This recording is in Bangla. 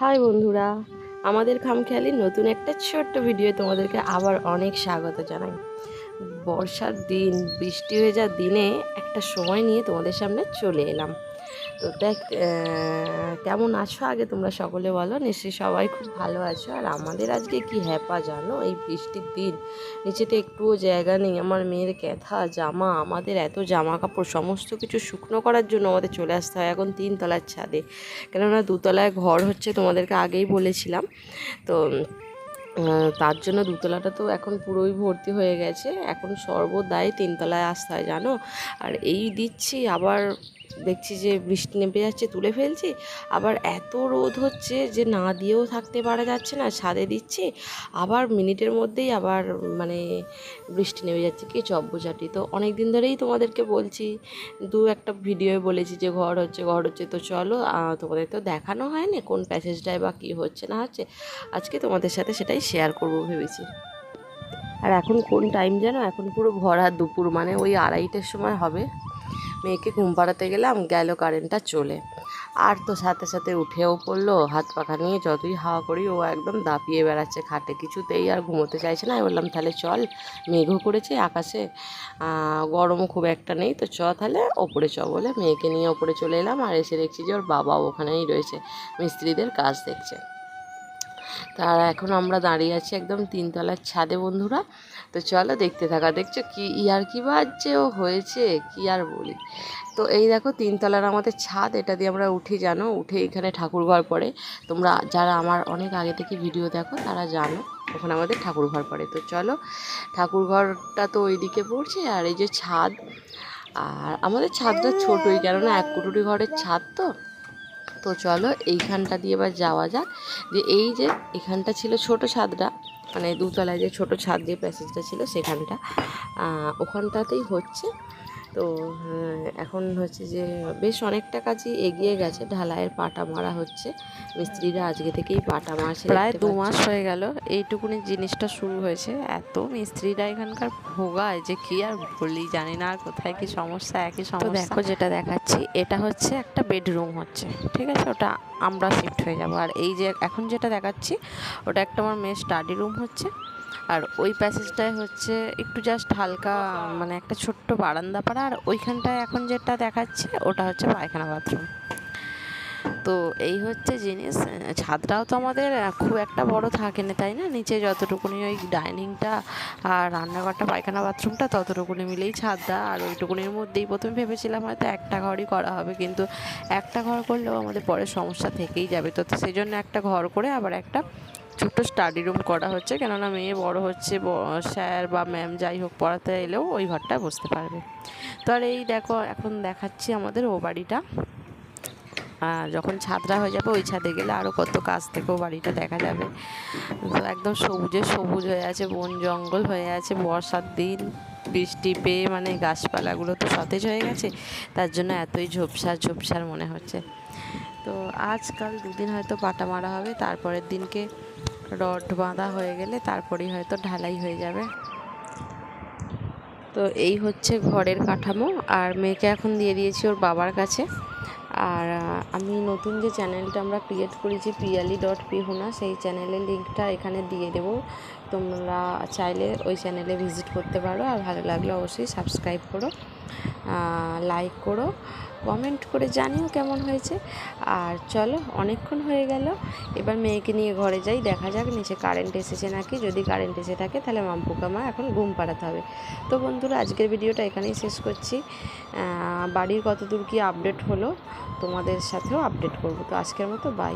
হাই বন্ধুরা, আমাদের খামখেয়ালি নতুন একটা ছোট্ট ভিডিও তোমাদেরকে আবার অনেক স্বাগত জানাই। বর্ষার দিন, বৃষ্টি হয়ে যাওয়ার দিনে একটা সময় নিয়ে তোমাদের সামনে চলে এলাম। তো দেখ কেমন আছো আগে তোমরা সকলে বলো? নিশ্চয়ই সবাই খুব ভালো আছো। আর আমাদের আজকে কি হ্যাপা জানো? এই বৃষ্টির দিন। নিচেতে একটুও জায়গা নেই। আমার মেয়ের ক্যাথা জামা, আমাদের এত জামা কাপড় সমস্ত কিছু শুকনো করার জন্য আমাদের চলে আসতে হয় এখন তিনতলার ছাদে। কেননা দুতলায় ঘর হচ্ছে তোমাদেরকে আগেই বলেছিলাম। তো তার জন্য দুতলাটা তো এখন পুরোই ভর্তি হয়ে গেছে। এখন সর্বদাই তিনতলায় আসতে হয়, জানো? আর এই দিচ্ছি আবার দেখছি যে বৃষ্টি নেমে যাচ্ছে, তুলে ফেলছি। আবার এত রোদ হচ্ছে যে না দিয়েও থাকতে পারা যাচ্ছে না, ছাদে দিচ্ছি। আবার মিনিটের মধ্যেই আবার মানে বৃষ্টি নেমে যাচ্ছে। কি চব্বচাটি তো অনেক দিন ধরেই তোমাদেরকে বলছি, দু একটা ভিডিওয়ে বলেছি যে ঘর হচ্ছে ঘর হচ্ছে। তো চলো তোমাদের তো দেখানো হয়নি কোন প্যাসেজটায় বা কী হচ্ছে, না হচ্ছে। আজকে তোমাদের সাথে সেটাই শেয়ার করব ভেবেছি। আর এখন কোন টাইম যেন এখন পুরো ভরা দুপুর মানে ওই আড়াইটের সময় হবে। মেয়েকে ঘুম পাড়াতে গেলাম গেল কারেন্টটা চলে। আর তো সাথে সাথে উঠেও পড়ল হাত পাখা নিয়ে যতই হাওয়া করি ও একদম দাপিয়ে বেড়াচ্ছে খাটে। কিছুতেই আর ঘুমোতে চাইছে না। আমি বললাম তাহলে চল মেঘও করেছে আকাশে। আহ, গরমও খুব একটা নেই তো চ তাহলে ওপরে চ বলে মেয়েকে নিয়ে ওপরে চলে এলাম। আর এসে দেখছি যে ওর বাবাও ওখানেই রয়েছে। মিস্ত্রিদের কাজ দেখছে। তার এখন আমরা দাঁড়িয়ে আছি একদম তিনতলার ছাদে, বন্ধুরা। তো চলো দেখতে থাকা, দেখছ কি ইয়ার কি বাজছে? ও হয়েছে, কি আর বলি। তো এই দেখো, তিনতলার আমাদের ছাদ, এটা দিয়ে আমরা উঠি, জানো? উঠে এখানে ঠাকুর ঘর পড়ে। তোমরা যারা আমার অনেক আগে থেকে ভিডিও দেখো, তারা জানো, ওখানে আমাদের ঠাকুর ঘর পড়ে। তো চলো, ঠাকুর ঘরটা তো ওইদিকে পড়ছে, আর এই যে ছাদ, আর আমাদের ছাদটা ছোটোই, কেননা এক কুটুরি ঘরের ছাদ তো। তো চলো এইখানটা দিয়ে এবার যাওয়া যাক। যে এই যে এখানটা ছিল ছোট ছাদটা মানে দুতলায় যে ছোট ছাদ দিয়ে প্যাসেজটা ছিল সেখানটা ওখানটাতেই হচ্ছে। তো আহ, এখন হচ্ছে যে বেশ অনেকটা কাজই এগিয়ে গেছে। ঢালাইয়ের পাটা মারা হচ্ছে। মিস্ত্রিরা আজকে থেকেই পাটা মারছে প্রায় দু মাস হয়ে গেল এইটুকুনি জিনিসটা শুরু হয়েছে। এত মিস্ত্রিরা এখানকার ভোগায় যে কি আর বলি জানি না আর কোথায় কি সমস্যা একই সমস্যা। দেখো যেটা দেখাচ্ছি এটা হচ্ছে একটা বেডরুম হচ্ছে ঠিক আছে? ওটা আমরা শিফট হয়ে যাব। আর এই যে এখন যেটা দেখাচ্ছি ওটা একটা আমার মেয়ের স্টাডি রুম হচ্ছে। আর ওই প্যাসেজটায় হচ্ছে একটু জাস্ট হালকা মানে একটা ছোট্ট বারান্দা পাড়া আর ওইখানটায় এখন যেটা দেখাচ্ছে ওটা হচ্ছে পায়খানা বাথরুম তো এই হচ্ছে জিনিস, ছাদটাও তো আমাদের খুব একটা বড় থাকে না তাই না? নিচে যতটুকুনি ওই ডাইনিংটা আর রান্নাঘরটা, পায়খানা বাথরুমটা ততটুকুনি মিলেই ছাদটা, আর ওইটুকুনির মধ্যেই প্রথমে ভেবেছিলাম হয়তো একটা ঘরই করা হবে, কিন্তু একটা ঘর করলেও আমাদের পরে সমস্যা থেকেই যাবে। তো সেই জন্য একটা ঘর করে আবার একটা ছোট্ট স্টাডি রুম করা হচ্ছে, কেননা মেয়ে বড় হচ্ছে স্যার বা ম্যাম যাই হোক পড়াতে এলেও ওই ঘরটায় বসতে পারবে। তো আর এই দেখো, এখন দেখাচ্ছি আমাদের ও বাড়িটা। আর যখন ছাদটা হয়ে যাবে, ওই ছাদে গেলে আরও কত কাছ থেকেও বাড়িটা দেখা যাবে। একদম সবুজে সবুজ হয়ে আছে, বন জঙ্গল হয়ে আছে, বর্ষার দিন, বৃষ্টি পেয়ে মানে গাছপালাগুলো তো সতেজ হয়ে গেছে, তার জন্য এতই ঝোপসার ঝোপসার মনে হচ্ছে। তো আজকাল দুদিন হয়তো পাটা মারা হবে, তারপরের দিনকে রড বাঁধা হয়ে গেলে তারপরেই হয়তো ঢালাই হয়ে যাবে। তো এই হচ্ছে ঘরের কাঠামো, আর মেয়েকে এখন দিয়ে দিয়েছি ওর বাবার কাছে। আর আমি নতুন যে চ্যানেলটা আমরা ক্রিয়েট করেছি, পিয়ালি ডট পিহুনা, সেই চ্যানেলের লিঙ্কটা এখানে দিয়ে দেবো। তোমরা চাইলে ওই চ্যানেলে ভিজিট করতে পারো, আর ভালো লাগলে অবশ্যই সাবস্ক্রাইব করো। লাইক করো কমেন্ট করে জানিও কেমন হয়েছে। আর চলো, অনেকক্ষণ হয়ে গেল, এবার মেয়েকে নিয়ে ঘরে যাই, দেখা যাক নিচে কারেন্ট এসেছে নাকি। যদি কারেন্ট এসে থাকে, তাহলে মাম্পুকে মা এখন ঘুম পাড়াতে হবে। তো বন্ধুরা, আজকের ভিডিওটা এখানেই শেষ করছি। বাড়ির কত দূর কী আপডেট হলো, তোমাদের সাথেও আপডেট করব। তো আজকের মতো বাই